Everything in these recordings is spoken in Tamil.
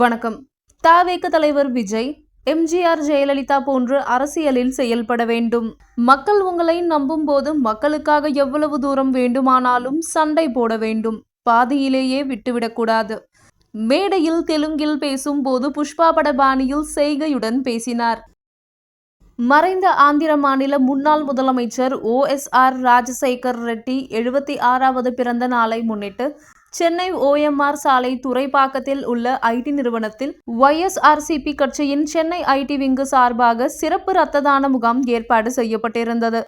வணக்கம். தாவேக தலைவர் விஜய் எம்ஜிஆர் ஜெயலலிதா போன்று அரசியலில் செயல்பட வேண்டும். மக்கள் உங்களை நம்பும் போது மக்களுக்காக எவ்வளவு தூரம் வேண்டுமானாலும் சண்டை போட வேண்டும். பாதியிலேயே விட்டுவிடக்கூடாது மேடையில் தெலுங்கில் பேசும்போது புஷ்பா பட பாணியில் செய்கையுடன் பேசினார். மறைந்த ஆந்திர மாநில முன்னாள் முதலமைச்சர் ஓஎஸ்ஆர் ராஜசேகர் ரெட்டி எழுபத்தி ஆறாவது பிறந்த நாளை முன்னிட்டு சென்னை ஓஎம்ஆர் சாலை துறைப்பாக்கத்தில் உள்ள ஐடி நிறுவனத்தில் ஒய்எஸ்ஆர்சிபி கட்சியின் சென்னை ஐடி விங்கு சார்பாக சிறப்பு இரத்த தான முகாம் ஏற்பாடு செய்யப்பட்டிருந்தது.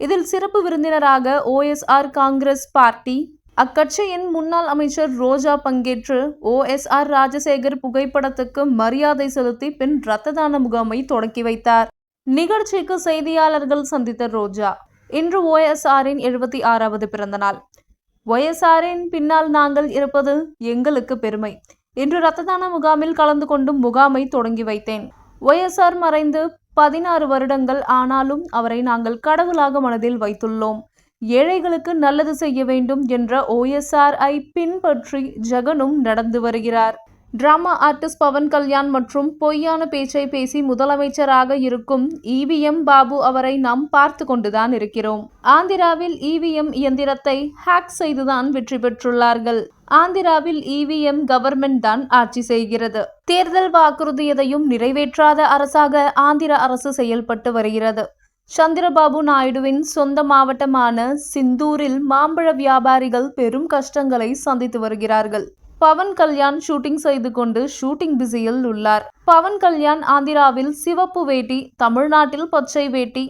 இதில் சிறப்பு விருந்தினராக ஓஎஸ்ஆர் காங்கிரஸ் பார்ட்டி அக்கட்சியின் முன்னாள் அமைச்சர் ரோஜா பங்கேற்று ஓஎஸ்ஆர் ராஜசேகர் புகைப்படத்துக்கு மரியாதை செலுத்தி பின் இரத்த தான முகாமை தொடக்கி வைத்தார். நிகழ்ச்சிக்கு செய்தியாளர்கள் சந்தித்த ரோஜா இன்று ஓஎஸ்ஆரின் எழுபத்தி ஆறாவது பிறந்தநாள். ஒய்எஸ்ஆரின் பின்னால் நாங்கள் இருப்பது எங்களுக்கு பெருமை இன்று இரத்த தான முகாமில் கலந்து கொண்டு முகாமை தொடங்கி வைத்தேன். ஒய்எஸ்ஆர் மறைந்து பதினாறு வருடங்கள் ஆனாலும் அவரை நாங்கள் கடவுளாக மனதில் வைத்துள்ளோம். ஏழைகளுக்கு நல்லது செய்ய வேண்டும் என்ற ஓஎஸ்ஆர் ஐ பின்பற்றி ஜெகனும் நடந்து வருகிறார். டிராமா ஆர்டிஸ்ட் பவன் கல்யாண் மற்றும் பொய்யான பேச்சை பேசி முதலமைச்சராக இருக்கும் இவிஎம் பாபு அவரை நாம் பார்த்து கொண்டுதான் இருக்கிறோம். ஆந்திராவில் இவிஎம் இயந்திரத்தை ஹேக் செய்துதான் வெற்றி பெற்றுள்ளார்கள். ஆந்திராவில் இவிஎம் கவர்மெண்ட் தான் ஆட்சி செய்கிறது. தேர்தல் வாக்குறுதி எதையும் நிறைவேற்றாத அரசாக ஆந்திர அரசு செயல்பட்டு வருகிறது. சந்திரபாபு நாயுடுவின் சொந்த மாவட்டமான சிந்தூரில் மாம்பழ வியாபாரிகள் பெரும் கஷ்டங்களை சந்தித்து வருகிறார்கள். பவன் கல்யாண் ஷூட்டிங் செய்து கொண்டு ஷூட்டிங் பிஸியில் உள்ளார். பவன் கல்யாண் ஆந்திராவில் சிவப்பு வேட்டி தமிழ்நாட்டில் பச்சை வேட்டி.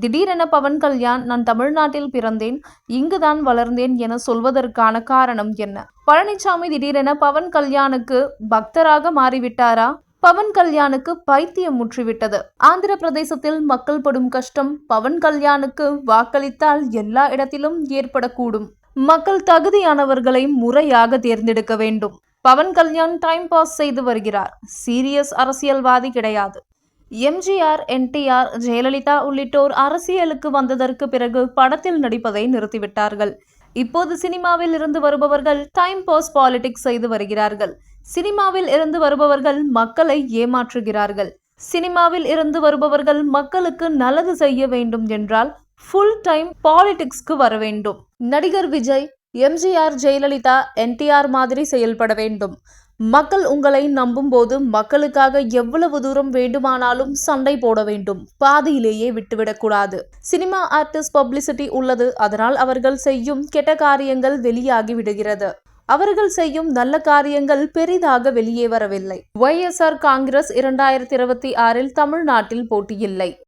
திடீரென பவன் கல்யாண் நான் தமிழ்நாட்டில் பிறந்தேன் இங்குதான் வளர்ந்தேன் என சொல்வதற்கான காரணம் என்ன? பழனிசாமி திடீரென பவன் கல்யாணுக்கு பக்தராக மாறிவிட்டாரா? பவன் கல்யாணுக்கு பைத்தியம் முற்றிவிட்டது. ஆந்திர பிரதேசத்தில் மக்கள் படும் கஷ்டம் பவன் கல்யாணுக்கு வாக்களித்தால் எல்லா இடத்திலும் ஏற்படக்கூடும். மக்கள் தகுதியானவர்களை முறையாக தேர்ந்தெடுக்க வேண்டும். பவன் கல்யாண் டைம் பாஸ் செய்து வருகிறார். சீரியஸ் அரசியல்வாதி கிடையாது. எம்ஜிஆர் என்டிஆர் ஜெயலலிதா உள்ளிட்டோர் அரசியலுக்கு வந்ததற்கு பிறகு படத்தில் நடிப்பதை நிறுத்திவிட்டார்கள். இப்போது சினிமாவில் இருந்து வருபவர்கள் டைம் பாஸ் பாலிடிக்ஸ் செய்து வருகிறார்கள். சினிமாவில் இருந்து வருபவர்கள் மக்களை ஏமாற்றுகிறார்கள். சினிமாவில் இருந்து வருபவர்கள் மக்களுக்கு நல்லது செய்ய வேண்டும் என்றால் ஃபுல் டைம் பாலிடிக்ஸ்க்கு வர வேண்டும். நடிகர் விஜய் எம்ஜிஆர் ஜெயலலிதா என்டிஆர் மாதிரி செயல்பட வேண்டும். மக்கள் உங்களை நம்பும்போது மக்களுக்காக எவ்வளவு தூரம் வேண்டுமானாலும் சண்டை போட வேண்டும். பாதியிலேயே விட்டுவிடக்கூடாது சினிமா ஆர்டிஸ்ட் பப்ளிசிட்டி உள்ளது. அதனால் அவர்கள் செய்யும் கெட்ட காரியங்கள் வெளியாகி விடுகிறது. அவர்கள் செய்யும் நல்ல காரியங்கள் பெரிதாக வெளியே வரவில்லை. ஒய்எஸ்ஆர் காங்கிரஸ் இரண்டாயிரத்தி இருபத்தி ஆறில் தமிழ்நாட்டில் போட்டியில்லை.